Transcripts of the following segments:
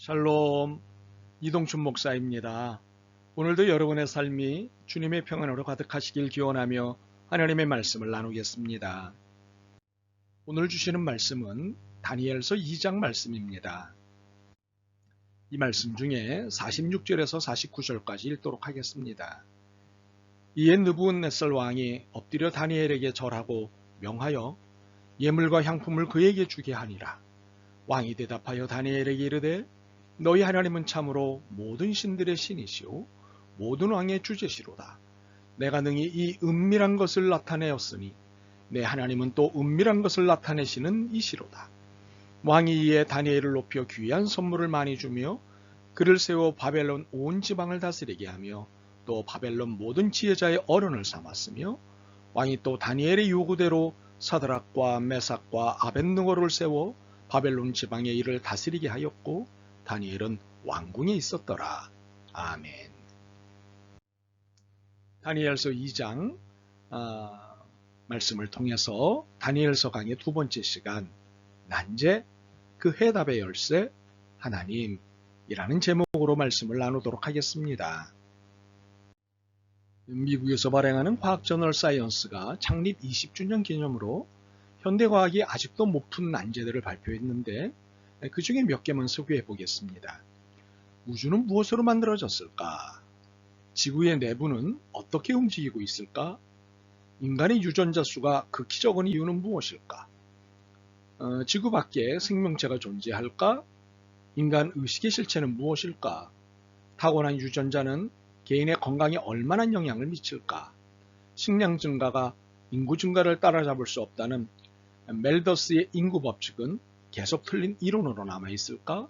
샬롬 이동춘 목사입니다. 오늘도 여러분의 삶이 주님의 평안으로 가득하시길 기원하며 하나님의 말씀을 나누겠습니다. 오늘 주시는 말씀은 다니엘서 2장 말씀입니다. 이 말씀 중에 46절에서 49절까지 읽도록 하겠습니다. 이에 느부갓네살 왕이 엎드려 다니엘에게 절하고 명하여 예물과 향품을 그에게 주게 하니라. 왕이 대답하여 다니엘에게 이르되 너희 하나님은 참으로 모든 신들의 신이시오 모든 왕의 주제시로다. 내가 능히 이 은밀한 것을 나타내었으니 내 하나님은 또 은밀한 것을 나타내시는 이시로다. 왕이 이에 다니엘을 높여 귀한 선물을 많이 주며 그를 세워 바벨론 온 지방을 다스리게 하며 또 바벨론 모든 지혜자의 어른을 삼았으며 왕이 또 다니엘의 요구대로 사드락과 메삭과 아벤느고를 세워 바벨론 지방의 일을 다스리게 하였고 다니엘은 왕궁에 있었더라. 아멘. 다니엘서 2장 아, 말씀을 통해서 다니엘서 강의 두 번째 시간 난제 그 해답의 열쇠 하나님이라는 제목으로 말씀을 나누도록 하겠습니다. 미국에서 발행하는 과학 저널 사이언스가 창립 20주년 기념으로 현대 과학이 아직도 못 푼 난제들을 발표했는데 그 중에 몇 개만 소개해 보겠습니다. 우주는 무엇으로 만들어졌을까? 지구의 내부는 어떻게 움직이고 있을까? 인간의 유전자 수가 극히 적은 이유는 무엇일까? 어, 지구 밖에 생명체가 존재할까? 인간 의식의 실체는 무엇일까? 타고난 유전자는 개인의 건강에 얼마나 영향을 미칠까? 식량 증가가 인구 증가를 따라잡을 수 없다는 멜더스의 인구 법칙은 계속 틀린 이론으로 남아 있을까?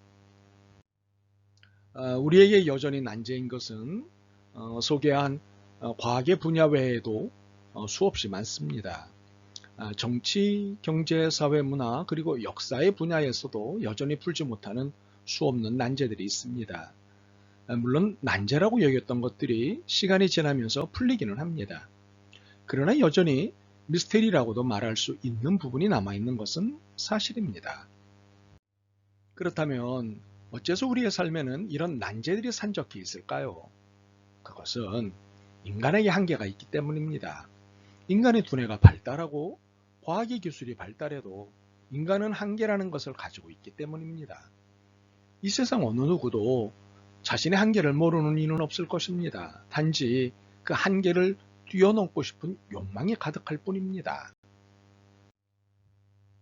어, 우리에게 여전히 난제인 것은 어, 소개한 어, 과학의 분야 외에도 수없이 많습니다. 아, 정치, 경제, 사회, 문화 그리고 역사의 분야에서도 여전히 풀지 못하는 수없는 난제들이 있습니다. 아, 물론 난제라고 여겼던 것들이 시간이 지나면서 풀리기는 합니다. 그러나 여전히 미스테리라고도 말할 수 있는 부분이 남아있는 것은 사실입니다. 그렇다면 어째서 우리의 삶에는 이런 난제들이 산적해 있을까요? 그것은 인간에게 한계가 있기 때문입니다. 인간의 두뇌가 발달하고 과학의 기술이 발달해도 인간은 한계라는 것을 가지고 있기 때문입니다. 이 세상 어느 누구도 자신의 한계를 모르는 이는 없을 것입니다. 단지 그 한계를 뛰어넘고 싶은 욕망이 가득할 뿐입니다.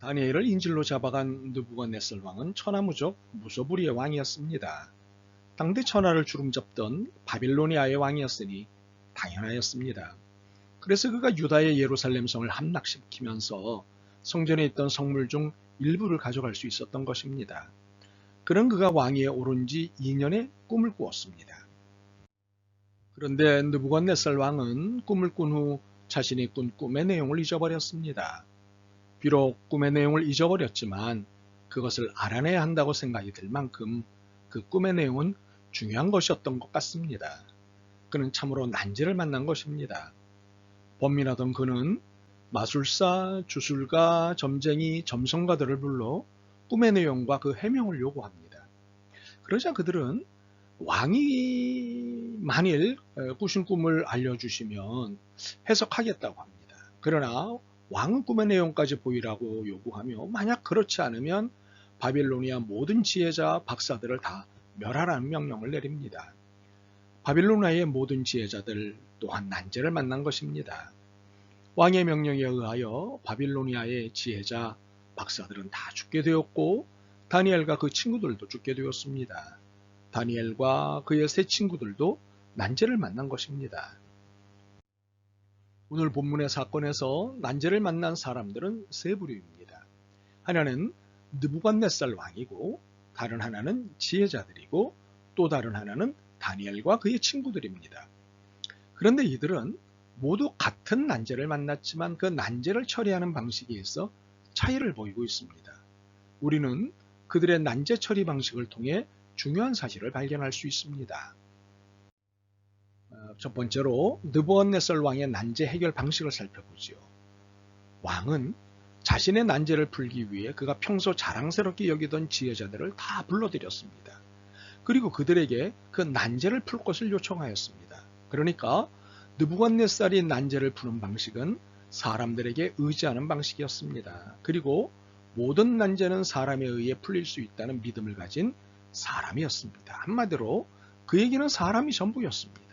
다니엘을 인질로 잡아간 느부갓네살 왕은 천하무적 무소부리의 왕이었습니다. 당대 천하를 주름잡던 바빌로니아의 왕이었으니 당연하였습니다. 그래서 그가 유다의 예루살렘 성을 함락시키면서 성전에 있던 성물 중 일부를 가져갈 수 있었던 것입니다. 그런 그가 왕위에 오른 지 2년의 꿈을 꾸었습니다. 그런데 느부갓네살 왕은 꿈을 꾼 후 자신이 꾼 꿈의 내용을 잊어버렸습니다. 비록 꿈의 내용을 잊어버렸지만 그것을 알아내야 한다고 생각이 들 만큼 그 꿈의 내용은 중요한 것이었던 것 같습니다. 그는 참으로 난제를 만난 것입니다. 범민하던 그는 마술사, 주술가, 점쟁이, 점성가들을 불러 꿈의 내용과 그 해명을 요구합니다. 그러자 그들은 왕이 만일 꾸신 꿈을 알려주시면 해석하겠다고 합니다. 그러나 왕은 꿈의 내용까지 보이라고 요구하며 만약 그렇지 않으면 바빌로니아 모든 지혜자 박사들을 다 멸하라는 명령을 내립니다. 바빌로니아의 모든 지혜자들 또한 난제를 만난 것입니다. 왕의 명령에 의하여 바빌로니아의 지혜자 박사들은 다 죽게 되었고 다니엘과 그 친구들도 죽게 되었습니다. 다니엘과 그의 세 친구들도 난제를 만난 것입니다. 오늘 본문의 사건에서 난제를 만난 사람들은 세 부류입니다. 하나는 느부갓네살 왕이고 다른 하나는 지혜자들이고 또 다른 하나는 다니엘과 그의 친구들입니다. 그런데 이들은 모두 같은 난제를 만났지만 그 난제를 처리하는 방식에 있어 차이를 보이고 있습니다. 우리는 그들의 난제 처리 방식을 통해 중요한 사실을 발견할 수 있습니다. 어, 첫 번째로 느부갓네살 왕의 난제 해결 방식을 살펴보지요. 왕은 자신의 난제를 풀기 위해 그가 평소 자랑스럽게 여기던 지혜자들을 다 불러들였습니다. 그리고 그들에게 그 난제를 풀 것을 요청하였습니다. 그러니까 느부갓네살이 난제를 푸는 방식은 사람들에게 의지하는 방식이었습니다. 그리고 모든 난제는 사람에 의해 풀릴 수 있다는 믿음을 가진 사람이었습니다. 한마디로 그에게는 사람이 전부였습니다.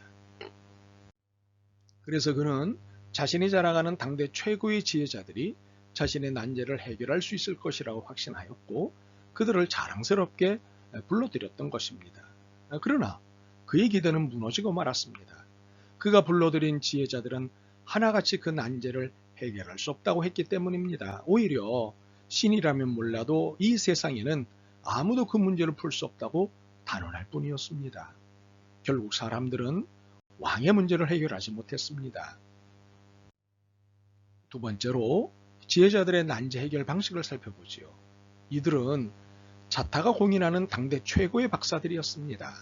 그래서 그는 자신이 자랑하는 당대 최고의 지혜자들이 자신의 난제를 해결할 수 있을 것이라고 확신하였고 그들을 자랑스럽게 불러들였던 것입니다. 그러나 그의 기대는 무너지고 말았습니다. 그가 불러들인 지혜자들은 하나같이 그 난제를 해결할 수 없다고 했기 때문입니다. 오히려 신이라면 몰라도 이 세상에는 아무도 그 문제를 풀 수 없다고 단언할 뿐이었습니다. 결국 사람들은 왕의 문제를 해결하지 못했습니다. 두 번째로 지혜자들의 난제 해결 방식을 살펴보지요. 이들은 자타가 공인하는 당대 최고의 박사들이었습니다.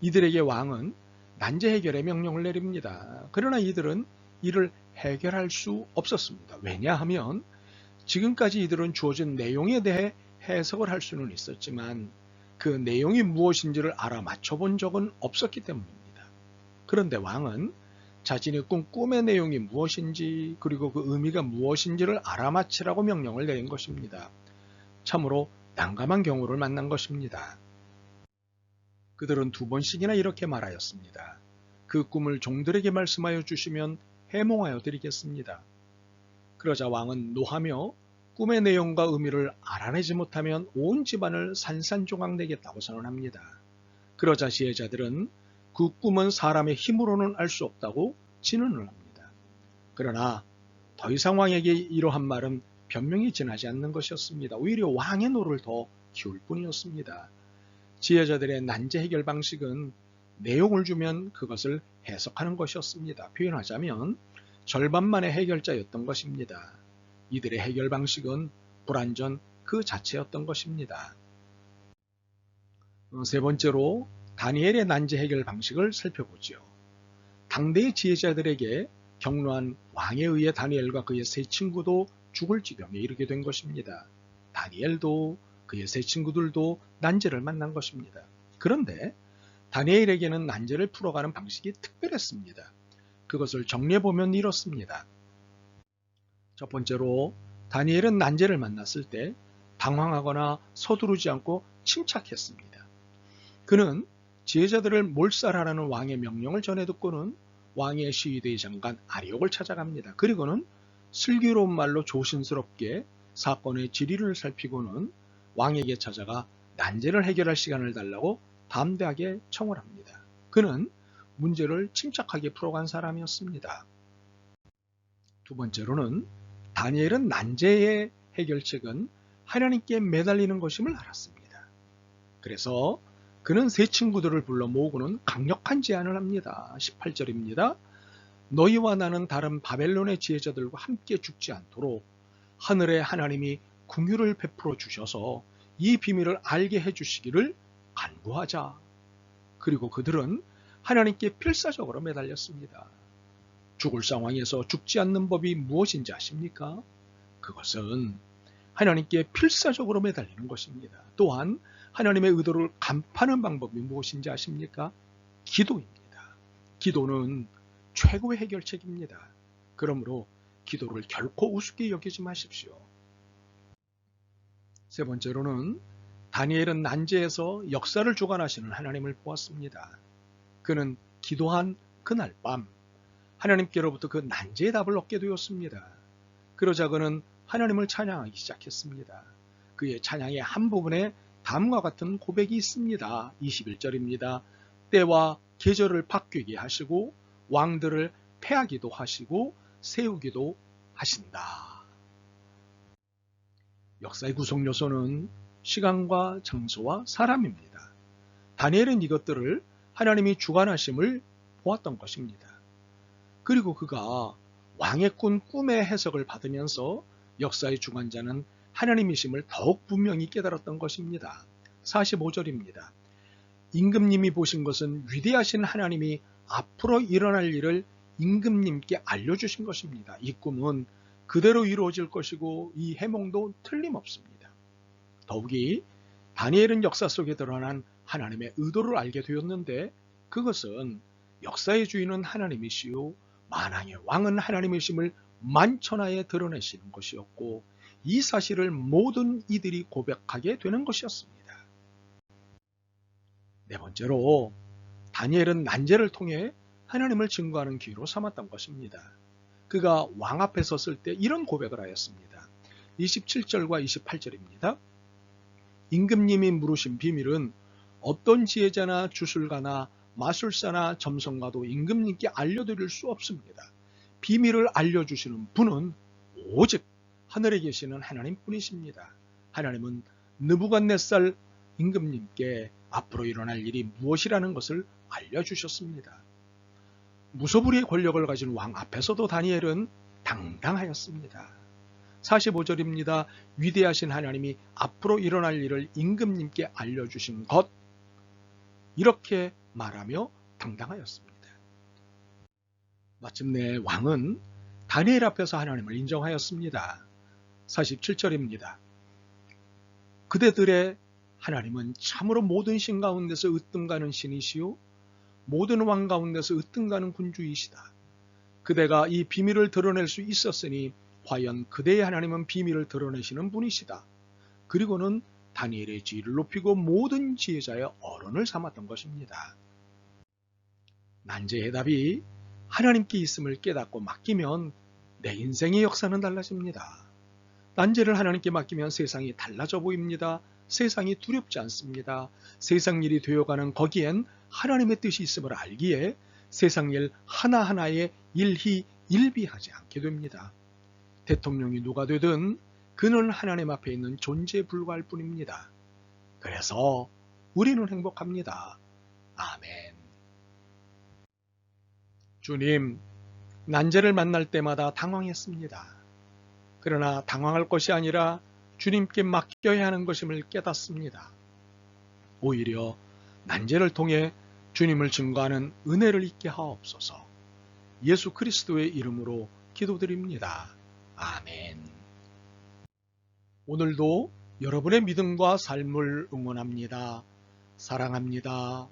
이들에게 왕은 난제 해결의 명령을 내립니다. 그러나 이들은 이를 해결할 수 없었습니다. 왜냐하면 지금까지 이들은 주어진 내용에 대해 해석을 할 수는 있었지만 그 내용이 무엇인지를 알아맞혀 본 적은 없었기 때문입니다. 그런데 왕은 자신이 꾼 꿈의 내용이 무엇인지 그리고 그 의미가 무엇인지를 알아맞히라고 명령을 내린 것입니다. 참으로 난감한 경우를 만난 것입니다. 그들은 두 번씩이나 이렇게 말하였습니다. 그 꿈을 종들에게 말씀하여 주시면 해몽하여 드리겠습니다. 그러자 왕은 노하며 꿈의 내용과 의미를 알아내지 못하면 온 집안을 산산조각 내겠다고 선언합니다. 그러자 지혜자들은 그 꿈은 사람의 힘으로는 알 수 없다고 진언을 합니다. 그러나 더 이상 왕에게 이러한 말은 변명이 지나지 않는 것이었습니다. 오히려 왕의 노를 더 키울 뿐이었습니다. 지혜자들의 난제 해결 방식은 내용을 주면 그것을 해석하는 것이었습니다. 표현하자면 절반만의 해결자였던 것입니다. 이들의 해결 방식은 불완전 그 자체였던 것입니다. 어, 세 번째로 다니엘의 난제 해결 방식을 살펴보지요. 당대의 지혜자들에게 경로한 왕에 의해 다니엘과 그의 세 친구도 죽을 지경에 이르게 된 것입니다. 다니엘도 그의 세 친구들도 난제를 만난 것입니다. 그런데 다니엘에게는 난제를 풀어가는 방식이 특별했습니다. 그것을 정리해보면 이렇습니다. 첫 번째로 다니엘은 난제를 만났을 때 당황하거나 서두르지 않고 침착했습니다. 그는 지혜자들을 몰살하라는 왕의 명령을 전해 듣고는 왕의 시위대의 장관 아리옥을 찾아갑니다. 그리고는 슬기로운 말로 조심스럽게 사건의 지리를 살피고는 왕에게 찾아가 난제를 해결할 시간을 달라고 담대하게 청을 합니다. 그는 문제를 침착하게 풀어간 사람이었습니다. 두 번째로는 다니엘은 난제의 해결책은 하나님께 매달리는 것임을 알았습니다. 그래서 그는 세 친구들을 불러 모으고는 강력한 제안을 합니다. 18절입니다. 너희와 나는 다른 바벨론의 지혜자들과 함께 죽지 않도록 하늘의 하나님이 궁유를 베풀어 주셔서 이 비밀을 알게 해주시기를 간구하자. 그리고 그들은 하나님께 필사적으로 매달렸습니다. 죽을 상황에서 죽지 않는 법이 무엇인지 아십니까? 그것은 하나님께 필사적으로 매달리는 것입니다. 또한 하나님의 의도를 간파하는 방법이 무엇인지 아십니까? 기도입니다. 기도는 최고의 해결책입니다. 그러므로 기도를 결코 우습게 여기지 마십시오. 세 번째로는 다니엘은 난제에서 역사를 주관하시는 하나님을 보았습니다. 그는 기도한 그날 밤 하나님께로부터 그 난제의 답을 얻게 되었습니다. 그러자 그는 하나님을 찬양하기 시작했습니다. 그의 찬양의 한 부분에 다음과 같은 고백이 있습니다. 21절입니다. 때와 계절을 바뀌게 하시고 왕들을 패하기도 하시고 세우기도 하신다. 역사의 구성 요소는 시간과 장소와 사람입니다. 다니엘은 이것들을 하나님이 주관하심을 보았던 것입니다. 그리고 그가 왕의 꾼 꿈의 해석을 받으면서 역사의 주관자는 하나님이심을 더욱 분명히 깨달았던 것입니다. 45절입니다. 임금님이 보신 것은 위대하신 하나님이 앞으로 일어날 일을 임금님께 알려주신 것입니다. 이 꿈은 그대로 이루어질 것이고 이 해몽도 틀림없습니다. 더욱이 다니엘은 역사 속에 드러난 하나님의 의도를 알게 되었는데 그것은 역사의 주인은 하나님이시요 만왕의 왕은 하나님이심을 만천하에 드러내시는 것이었고 이 사실을 모든 이들이 고백하게 되는 것이었습니다. 네 번째로 다니엘은 난제를 통해 하나님을 증거하는 기회로 삼았던 것입니다. 그가 왕 앞에 섰을 때 이런 고백을 하였습니다. 27절과 28절입니다. 임금님이 물으신 비밀은 어떤 지혜자나 주술가나 마술사나 점성가도 임금님께 알려드릴 수 없습니다. 비밀을 알려주시는 분은 오직 하늘에 계시는 하나님 뿐이십니다. 하나님은 느부갓네살 임금님께 앞으로 일어날 일이 무엇이라는 것을 알려주셨습니다. 무소불위의 권력을 가진 왕 앞에서도 다니엘은 당당하였습니다. 45절입니다. 위대하신 하나님이 앞으로 일어날 일을 임금님께 알려주신 것 이렇게 말하며 당당하였습니다. 마침내 왕은 다니엘 앞에서 하나님을 인정하였습니다. 47절입니다. 그대들의 하나님은 참으로 모든 신 가운데서 으뜸가는 신이시요 모든 왕 가운데서 으뜸가는 군주이시다. 그대가 이 비밀을 드러낼 수 있었으니 과연 그대의 하나님은 비밀을 드러내시는 분이시다. 그리고는 다니엘의 지위를 높이고 모든 지혜자의 어른을 삼았던 것입니다. 난제의 답이 하나님께 있음을 깨닫고 맡기면 내 인생의 역사는 달라집니다. 난제를 하나님께 맡기면 세상이 달라져 보입니다. 세상이 두렵지 않습니다. 세상 일이 되어가는 거기엔 하나님의 뜻이 있음을 알기에 세상 일 하나하나에 일희 일비하지 않게 됩니다. 대통령이 누가 되든 그는 하나님 앞에 있는 존재에 불과할 뿐입니다. 그래서 우리는 행복합니다. 아멘. 주님, 난제를 만날 때마다 당황했습니다. 그러나 당황할 것이 아니라 주님께 맡겨야 하는 것임을 깨닫습니다. 오히려 난제를 통해 주님을 증거하는 은혜를 있게 하옵소서. 예수 그리스도의 이름으로 기도드립니다. 아멘. 오늘도 여러분의 믿음과 삶을 응원합니다. 사랑합니다.